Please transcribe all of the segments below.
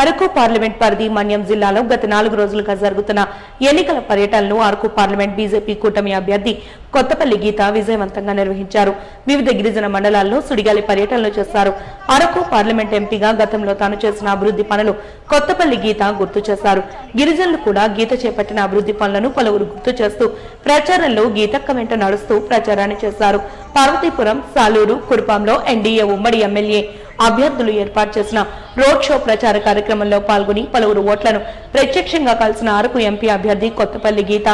Araku parliament పరిధి మన్యం జిల్లాలో గత నాలుగు రోజులుగా జరుగుతున్న ఎన్నికల పర్యటనను అరకు పార్లమెంట్ బీజేపీ కూటమి అభ్యర్థి కొత్తపల్లి గీత విజయవంతంగా నిర్వహించారు. వివిధ గిరిజన మండలాల్లో సుడిగాలి పర్యటనలు చేశారు అరకు పార్లమెంట్ ఎంపీగా గతంలో తాను చేసిన అభివృద్ధి పనులు కొత్తపల్లి గీత గుర్తు చేశారు. గిరిజనులు కూడా గీత చేపట్టిన అభివృద్ధి పనులను పలువురు గుర్తు చేస్తూ ప్రచారంలో గీతక్క వెంట నడుస్తూ ప్రచారాన్ని చేశారు. పార్వతీపురం సాలూరు కురుపాంలో ఎన్డీఏ ఉమ్మడి ఎమ్మెల్యే అభ్యర్థులు ఏర్పాటు చేసిన రోడ్ షో ప్రచార కార్యక్రమంలో పాల్గొని పలువురు ఓట్లను ప్రత్యక్షంగా కలిసిన అరకు ఎంపీ అభ్యర్థి కొత్తపల్లి గీత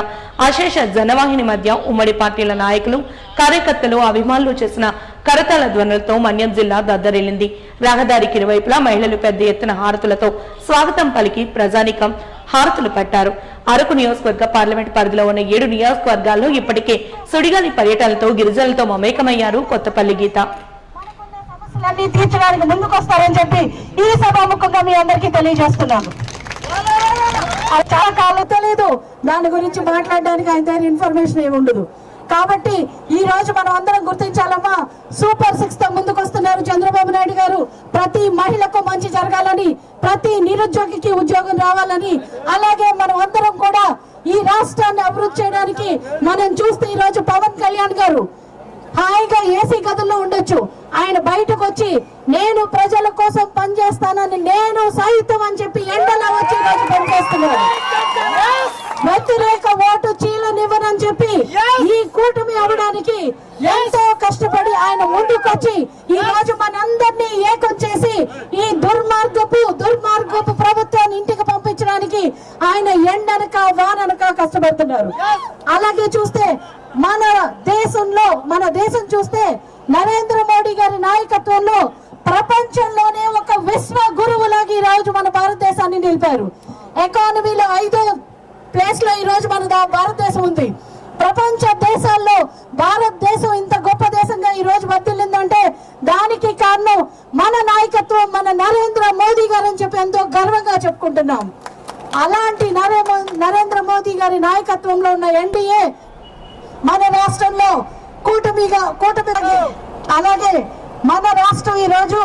అశేష జనవాహిని మధ్య ఉమ్మడి పార్టీల నాయకులు కార్యకర్తలు అభిమానులు చేసిన కరతాళ ధ్వనులతో మన్యం జిల్లా దద్దరిల్లింది. రహదారికి ఇరువైపులా మహిళలు పెద్ద ఎత్తున హారతులతో స్వాగతం పలికి ప్రజానికం హారతులు పట్టారు. అరకు నియోజకవర్గ పార్లమెంట్ పరిధిలో ఉన్న ఏడు నియోజకవర్గాల్లో ఇప్పటికే సుడిగాలి పర్యటనలతో గిరిజనులతో మమేకమయ్యారు కొత్తపల్లి గీత. సమస్యలన్నీ తీర్చడానికి ముందుకు వస్తారని చెప్పి ఈ సభాముఖంగా మీ అందరికీ తెలియజేస్తున్నాను. చాలా కాలం తెలియదు దాని గురించి మాట్లాడడానికి ఆయన దగ్గర ఇన్ఫర్మేషన్ ఏమి ఉండదు. కాబట్టి ఈ రోజు మనం అందరం గుర్తించాలమ్మా సూపర్ సిక్స్తో ముందుకు వస్తున్నారు చంద్రబాబు నాయుడు గారు. ప్రతి మహిళకు మంచి జరగాలని ప్రతి నిరుద్యోగికి ఉద్యోగం రావాలని అలాగే మనం అందరం కూడా ఈ రాష్ట్రాన్ని అభివృద్ధి చేయడానికి మనం చూస్తే ఈ రోజు పవన్ కళ్యాణ్ గారు హాయిగా ఏసీ గదుల్లో ఉండొచ్చు. ఆయన బయటకు వచ్చి నేను ప్రజల కోసం పనిచేస్తానని నేను సహితం అని చెప్పి ఎండలో వచ్చి రోజు పనిచేస్తున్నాడు. వ్యతిరేక ఓటు చీలనివ్వనని చెప్పి ఈ కూటమి అవ్వడానికి ఎంతో కష్టపడి ఆయన ముందుకొచ్చి పంపించడానికి ఆయన ఎండనక వాననక కష్టపడుతున్నారు. అలాగే చూస్తే మన దేశంలో మన దేశం చూస్తే నరేంద్ర మోడీ గారి నాయకత్వంలో ప్రపంచంలోనే ఒక విశ్వ గురువులాగా ఈ రోజు మన భారతదేశాన్ని నిలిపారు. ఎకానమీలో ఐదో ప్లేస్లో ఈ రోజు మన భారతదేశం ఉంది. ప్రపంచ దేశాల్లో భారతదేశం ఇంత గొప్ప దేశంగా ఈ రోజు వర్తిల్లిందంటే దానికి కారణం మన నాయకత్వం మన నరేంద్ర మోదీ గారు అని చెప్పి ఎంతో గర్వంగా చెప్పుకుంటున్నాం. అలాంటి నరేంద్ర మోదీ గారి నాయకత్వంలో ఉన్న ఎన్డీఏ మన రాష్ట్రంలో కూటమిగా కూటమి అలాగే మన రాష్ట్రం ఈ రోజు